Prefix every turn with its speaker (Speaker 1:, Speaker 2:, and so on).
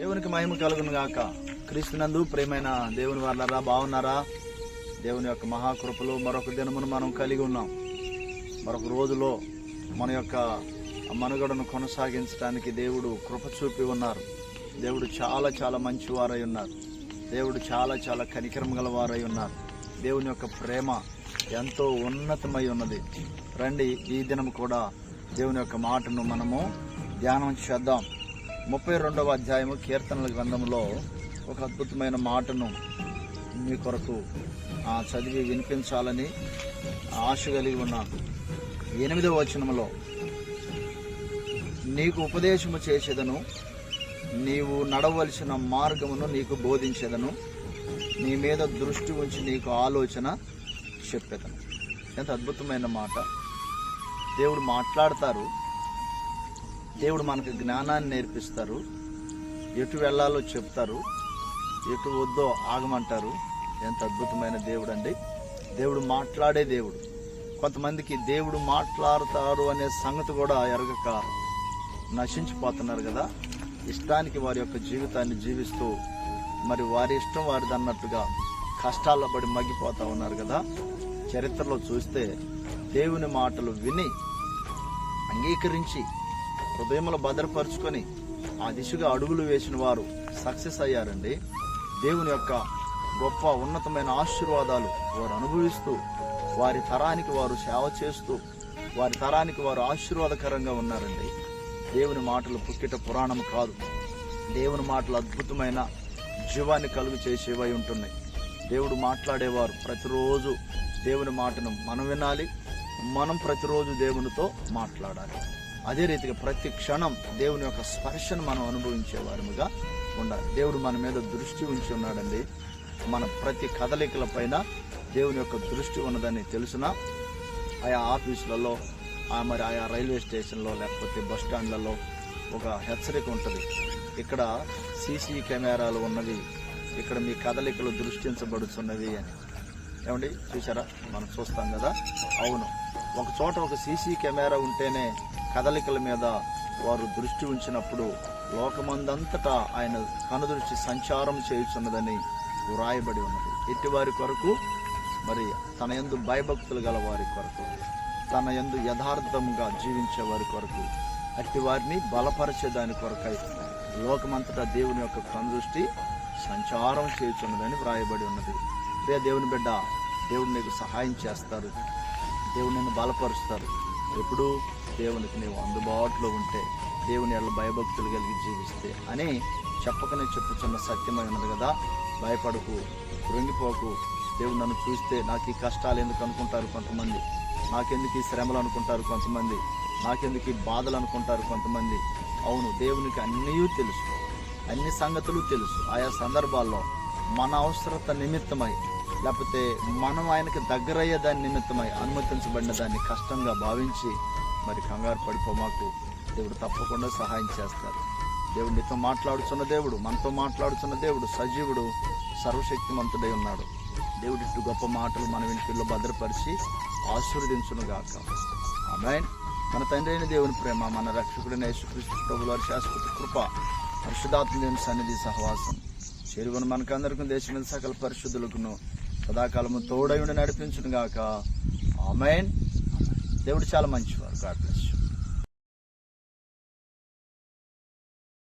Speaker 1: దేవునికి మహిమ కలుగును గాక. క్రీస్తునందు ప్రేమైన దేవుని వాళ్ళరా బాగున్నారా? దేవుని యొక్క మహాకృపలో మరొక దినమును మనం కలిగి ఉన్నాం. మరొక రోజులో మన యొక్క మనుగడను కొనసాగించడానికి దేవుడు కృప చూపి ఉన్నారు. దేవుడు చాలా చాలా మంచివారై ఉన్నారు. దేవుడు చాలా చాలా కనికరం గలవారై ఉన్నారు. దేవుని యొక్క ప్రేమ ఎంతో ఉన్నతమై ఉన్నది. రండి ఈ దినం కూడా దేవుని యొక్క మాటను మనము ధ్యానం చేద్దాం. ముప్పై రెండవ అధ్యాయము కీర్తనల గ్రంథంలో ఒక అద్భుతమైన మాటను మీ కొరకు ఆ, చదివి వినిపించాలని ఆశ కలిగి ఉన్నాను. ఎనిమిదవ వచనములో నీకు ఉపదేశము చేసేదను నీవు నడవలసిన మార్గమును నీకు బోధించేదను నీ మీద దృష్టి ఉంచి నీకు ఆలోచన చెప్పేదను. ఎంత అద్భుతమైన మాట. దేవుడు మాట్లాడతారు దేవుడు మనకు జ్ఞానాన్ని నేర్పిస్తారు. ఎటు వెళ్ళాలో చెప్తారు. ఎటు వద్దో ఆగమంటారు. ఎంత అద్భుతమైన దేవుడు అండి దేవుడు మాట్లాడే దేవుడు. కొంతమందికి దేవుడు మాట్లాడతారు అనే సంగతి కూడా ఎరగక నశించిపోతున్నారు కదా. ఇష్టానికి వారి యొక్క జీవితాన్ని జీవిస్తూ మరి వారి ఇష్టం వారిది అన్నట్టుగా కష్టాల్లో పడి మగ్గిపోతా ఉన్నారు కదా. చరిత్రలో చూస్తే దేవుని మాటలు విని అంగీకరించి హృదయంలో భద్రపరుచుకొని ఆ దిశగా అడుగులు వేసిన వారు సక్సెస్ అయ్యారండి. దేవుని యొక్క గొప్ప ఉన్నతమైన ఆశీర్వాదాలు వారు అనుభవిస్తూ వారి తరానికి వారు సేవ చేస్తూ వారి తరానికి వారు ఆశీర్వాదకరంగా ఉన్నారండి. దేవుని మాటలు పుక్కిట పురాణం కాదు. దేవుని మాటలు అద్భుతమైన జీవాన్ని కలుగు చేసేవై ఉంటున్నాయి. దేవుడు మాట్లాడేవారు ప్రతిరోజు దేవుని మాటను మనం వినాలి. మనం ప్రతిరోజు దేవునితో మాట్లాడాలి. అదే రీతిగా ప్రతి క్షణం దేవుని యొక్క స్పర్శను మనం అనుభవించేవారముగా ఉండాలి. దేవుడు మన మీద దృష్టి ఉంచి ఉన్నాడండి. మన ప్రతి కదలికల పైన దేవుని యొక్క దృష్టి ఉన్నదని తెలుసునా? ఆయా ఆఫీసులలో ఆ మరి ఆయా రైల్వే స్టేషన్లో లేకపోతే బస్ స్టాండ్లలో ఒక హెచ్చరిక ఉంటుంది. ఇక్కడ సీసీ కెమెరాలు ఉన్నవి ఇక్కడ మీ కదలికలు దృష్టించబడుతున్నవి అని. ఏమండి? చూసారా మనం చూస్తాం కదా? అవును. ఒక చోట ఒక సీసీ కెమెరా ఉంటేనే కదలికల మీద వారు దృష్టి ఉంచినప్పుడు లోకమందంతటా ఆయన కనుదృష్టి సంచారం చేయుచున్నదని వ్రాయబడి ఉన్నది. ఎట్టి వారి కొరకు మరి తన యందు భయభక్తులు గల వారి కొరకు తన యందు యథార్థంగా జీవించే వారి కొరకు అట్టి వారిని బలపరిచే దాని కొరకై లోకమంతటా దేవుని యొక్క కనుదృష్టి సంచారం చేయుచున్నదని వ్రాయబడి ఉన్నది. రే దేవుని బిడ్డ దేవుడు నీకు సహాయం చేస్తారు. దేవుడు నిన్ను బలపరుస్తారు. ఎప్పుడు దేవునికి నీవు అందుబాటులో ఉంటే దేవుని ఎలా భయభక్తులు కలిగి జీవిస్తే అని చెప్పకనే చెప్పుచున్న సత్యమై ఉన్నది కదా. భయపడకు కృంగిపోకు. దేవుడు నన్ను చూస్తే నాకు ఈ కష్టాలు ఎందుకు అనుకుంటారు కొంతమంది? నాకెందుకు ఈ శ్రమలు అనుకుంటారు కొంతమంది? నాకెందుకు ఈ బాధలు అనుకుంటారు కొంతమంది? అవును దేవునికి అన్నీ తెలుసు. అన్ని సంగతులు తెలుసు. ఆయా సందర్భాల్లో మన అవసరత నిమిత్తమై లేకపోతే మనం ఆయనకి దగ్గరయ్యే దాని నిమిత్తమై అనుమతించబడిన దాన్ని కష్టంగా భావించి మరి కంగారు పడిపోమాకు దేవుడు తప్పకుండా సహాయం చేస్తారు. దేవుడు నీతో మాట్లాడుచున్న దేవుడు మనతో మాట్లాడుచున్న దేవుడు సజీవుడు సర్వశక్తిమంతుడై ఉన్నాడు. దేవుడి ఇటు గొప్ప మాటలు మన ఇంటిలో భద్రపరిచి ఆశీర్వదించునుగాక. గాక మన తండ్రి అయిన దేవుని ప్రేమ మన రక్షకుడైన యేసుక్రీస్తు ప్రభు వారి శాశ్వత కృప పరిశుధాత్మ దేవుని సన్నిధి సహవాసం. చేరువను మనకందరికీ దేశమైన సకల పరిశుద్ధులకును సదాకాలము తోడై ఉండి నడిపించును గాక ఆమెన్. దేవుడు చాలా మంచివారు గాడ్